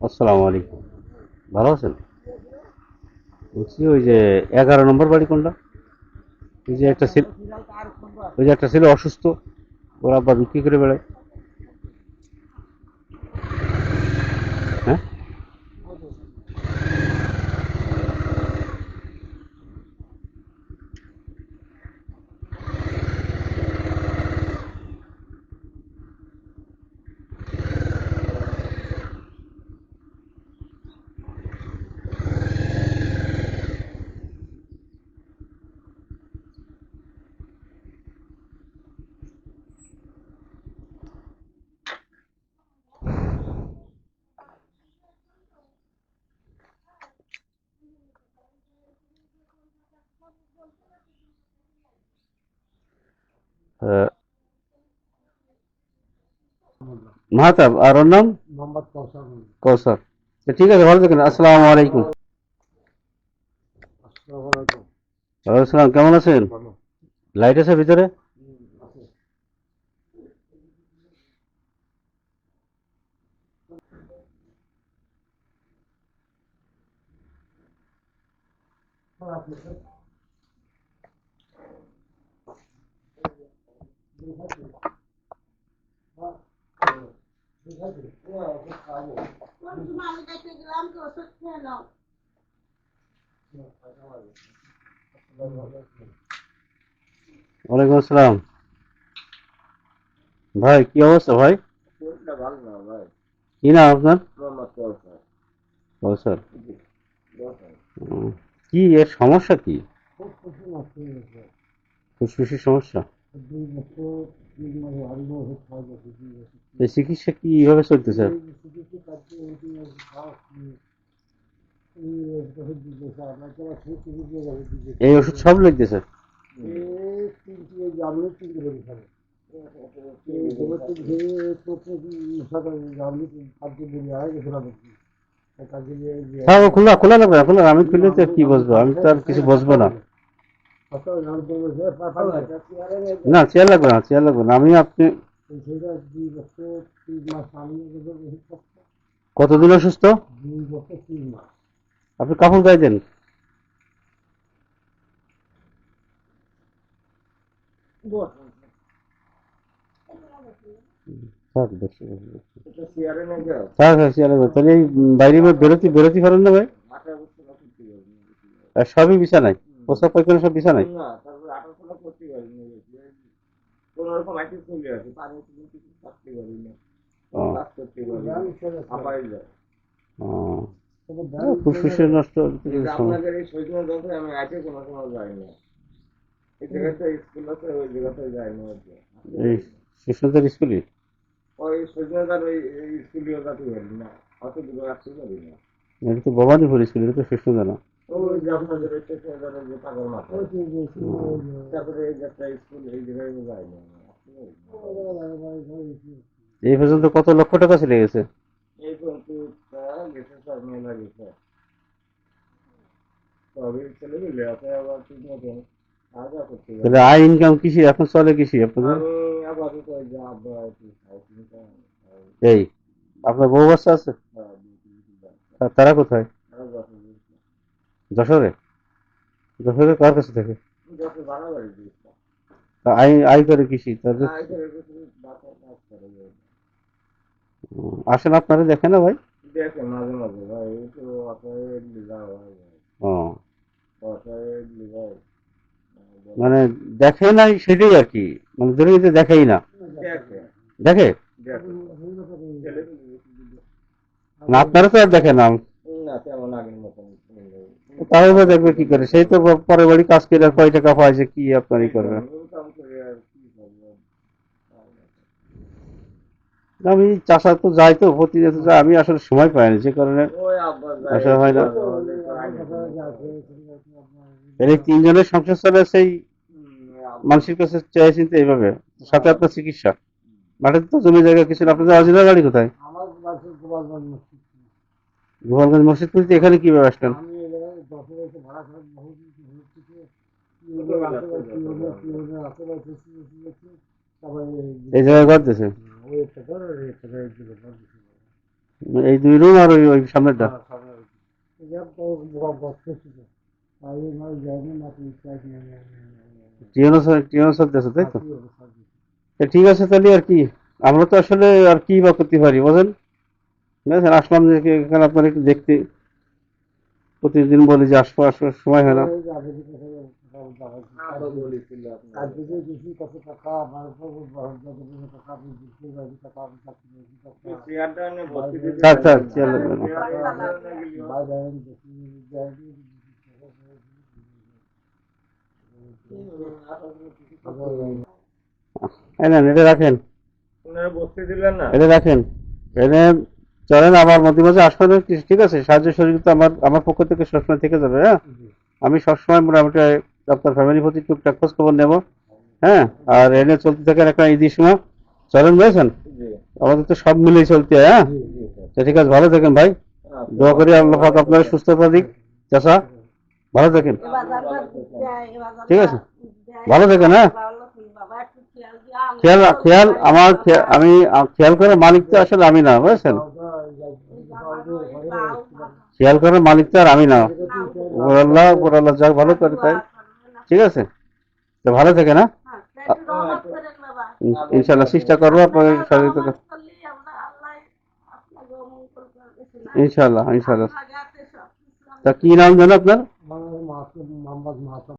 আসসালামু আলাইকুম। ভালো আছেন? বলছি ওই যে এগারো নম্বর বাড়ি কোনটা? ওই যে একটা ছেলে ওই যে একটা ছেলে অসুস্থ, ওরা আবার বিক্রি করে বেড়ায় হ্যাঁ আহ, মাহাতাব আর ওর নাম? মোহাম্মদ কৌশল ঠিক আছে ভালো থাকেন। আসসালামু আলাইকুম। আসসালামু কেমন আছেন? লাইট আছে ভিতরে? আছে। আমি দেখতে গেলাম তো ওষুধ খেয়ে নাও ওয়ালাইকুম আসসালাম। ভাই কি অবস্থা ভাই? কি নাম আপনার? কৌশল কি এর সমস্যা কি? ফুসফুসের সমস্যা? দুই বছর তিন মাসে আরম্ভ ওষুধ খাওয়া দুই বছর এই চিকিৎসা কি এইভাবে চলতেছে এই চিকিৎসা ওষুধ খাওয়া এই ওষুধ আপনার তো সেই চিকিৎসা ওষুধ এই ওষুধ সব লাগতেছে এই তিনটি জামলে তিনটি করে খাবে হ্যাঁ খোলা খোলা লাগবে খোলা আমি খুললে তো কি বসবো? আমি তো আর কিছু বসবো না। না চেয়ার লাগবে না চেয়ার লাগবে না। আমি আপনি কতদিন অসুস্থ? আপনি কাপড় গায়ে দেন। বাইরে বেরোতে বেরোতে পারেন না ভাই? সবই বিছানায়। পোশাক পায়খানা সব বিছানায় না তারপরে আঠারো সালে করতে পারি না কোন রকম আইটি চলে আসে পানি কিছু থাকতে পারি না। কাজ করতে পারি আপাই যায়। ফুসফুসের নষ্ট। আপনাদের এই আমি কোনো সময় যাই না। এই জায়গাতে স্কুল আছে ওই যাই না এই শিশুদের স্কুলে ওই সৈন্যদার ওই এই স্কুলীয় যাতে পারি না। অত দূরে আসতে পারি না। এটা তো ভবানীপুর স্কুল এটা তো শিশুদের না। ওই যে আপনাদের ওই স্টেশনের যে পাগল মাথা তারপরে এই যে একটা স্কুল এই জায়গায় পর্যন্ত কত লক্ষ টাকা চলে গেছে? এই পর্যন্ত গেছে সব মেলা গেছে। তবে ছেলে মিলে আবার ঠিক। তাহলে আয় ইনকাম কৃষি এখন চলে আপনাদের? এই আপনার বউ বাচ্চা আছে? তা- তারা কোথায়? যশোরে? যশোরে কার কাছে থাকে? আয় আয় করে কৃষি তাদের আসেন আপনারা দেখেন না ভাই? দেখে হয় মানে দেখে নাই সেটাই আর কি মানে ধরে নিতে দেখেই না। দেখে। দেখে? দেখে। না আপনারা তো আর দেখে না তাহলে বা দেখবে কি করে? সেই তো পরের বাড়ি কাজ করে কয় টাকা পাইছে কি আপনার ই করবে? কি আমি চাষা তো যাই তো প্রতিনিয়ত যাই আমি আসলে সময় পাই না, যে কারণে হয় না। এই তিনজনের সংসার চলে সেই মানুষের কাছে চেয়ে চিনতে এইভাবে। সাথে আপনার চিকিৎসা। মাঠে তো জমি জায়গা কিছু আপনাদের অরিজিনাল বাড়ি কোথায়? গোপালগঞ্জ মসজিদ গোপালগঞ্জ এখানে কি ব্যবস্থা বহু কিছু হচ্ছে এই দুই রুম আর ওই ওই সামনেরটা? ঠিক আছে তাহলে আর কি? আমরা তো আসলে আর কি বা করতে পারি বুঝেন বুঝেছেন আসলাম যে এখানে আপনার একটু দেখতে প্রতিদিন বলি যে আসব আসব সময় হয় না। এটা রাখেন। ওনারা দিলেন না। এটা রাখেন। এনে চলেন আমার মধ্যে মাঝে আসবেন ঠিক আছে সাহায্য সহযোগিতা আমার আমার পক্ষ থেকে সবসময় থেকে যাবে হ্যাঁ? আমি সবসময় মোটামুটি আপনার ফ্যামিলির প্রতি টুকটাক খোঁজ খবর নেব হ্যাঁ? আর এনে চলতে থাকেন একটা ঈদের সময়। চলেন বুঝেছেন আমাদের তো সব মিলেই চলতে হয় হ্যাঁ? ঠিক আছে ভালো থাকেন ভাই। দোয়া করি আল্লাহ পাক আপনার সুস্থতা দিক। চাষা ভালো থাকেন। ঠিক আছে। ভালো থাকেন হ্যাঁ? খেয়াল খেয়াল। আমার আমি খেয়াল করে মালিক তো আসলে আমি না বুঝেছেন? খেয়াল করার মালিক তো আর আমি না। আল্লাহ আল্লাহ যাক ভালো করে তাই। ঠিক আছে? তো ভালো থাকে না। ইনশাল্লাহ চেষ্টা করব আপনাকে সহযোগিতা। ইনশাল্লাহ ইনশাল্লাহ তা কি নাম জানো আপনার?